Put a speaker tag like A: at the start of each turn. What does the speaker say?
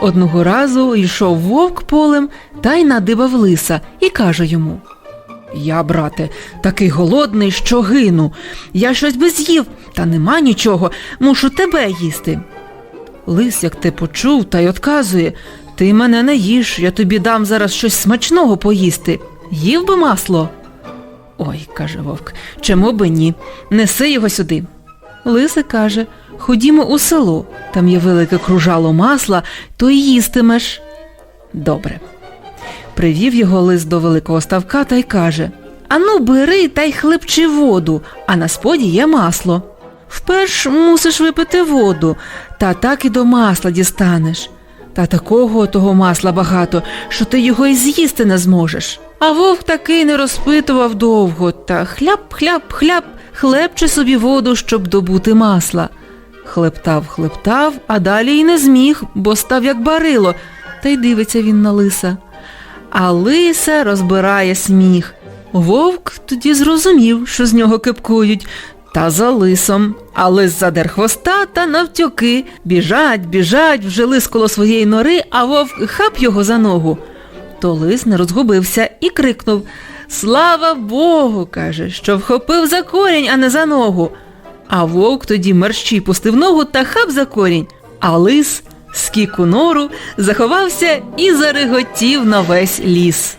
A: Одного разу йшов вовк полем та й надибав лиса і каже йому Я, брате, такий голодний, що гину. Я щось би з'їв, та нема нічого, мушу тебе їсти. Лис, як те почув, та й отказує Ти мене не їж, я тобі дам зараз щось смачного поїсти. Їв би масло. Ой, каже вовк, чому би ні? Неси його сюди. Лисе каже Ходімо у село, там є велике кружало масла, то й їстимеш. Добре. Привів його лис до великого ставка та й каже Ану, бери та й хлебчи воду, а на споді є масло. Вперш мусиш випити воду, та так і до масла дістанеш. Та такого того масла багато, що ти його й з'їсти не зможеш. А вовк таки не розпитував довго, та хляп-хляп-хляп, хлебче собі воду, щоб добути масла. Хлептав, хлептав, а далі й не зміг, бо став як барило, та й дивиться він на лиса. А лиса розбирає сміх. Вовк тоді зрозумів, що з нього кипкують, та за лисом. А лис задер хвоста та навтьоки. Біжать, біжать, вже лис коло своєї нори, а вовк хап його за ногу. То лис не розгубився і крикнув Слава Богу, каже, що вхопив за корінь, а не за ногу. А вовк тоді мерщій пустив ногу та хап за корінь, а лис скік нору, заховався і зареготів на весь ліс.